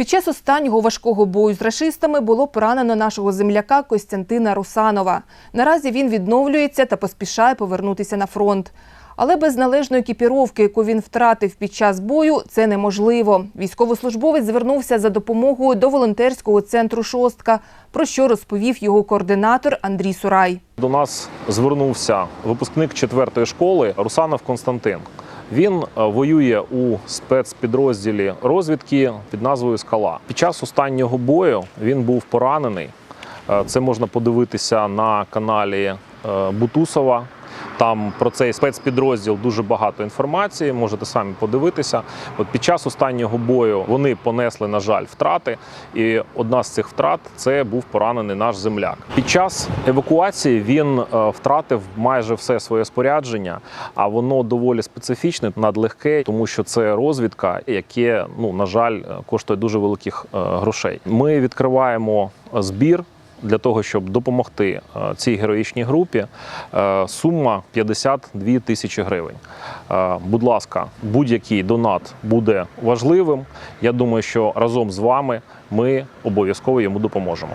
Під час останнього важкого бою з рашистами було поранено нашого земляка Костянтина Русанова. Наразі він відновлюється та поспішає повернутися на фронт. Але без належної екіпіровки, яку він втратив під час бою, це неможливо. Військовослужбовець звернувся за допомогою до волонтерського центру Шостка, про що розповів його координатор Андрій Сурай. До нас звернувся випускник четвертої школи Русанов Константин. Він е, воює у спецпідрозділі розвідки під назвою Скала. Під час останнього бою він був поранений. Е, Це можна подивитися на каналі е, Бутусова. Там про цей спецпідрозділ дуже багато інформації. Можете самі подивитися. От під час останнього бою вони понесли, на жаль, втрати. І одна з цих втрат це був поранений наш земляк. Під час евакуації він е, втратив майже все своє спорядження, а воно доволі специфічне, надлегке, тому що це розвідка, яке, ну на жаль, е, коштує дуже великих е, грошей. Ми відкриваємо збір для того, щоб допомогти е, цій героїчній групі. Е, Сума 52 тисячі гривень. Е, Будь ласка, будь-який донат буде важливим. Я думаю, що разом з вами ми обов'язково йому допоможемо.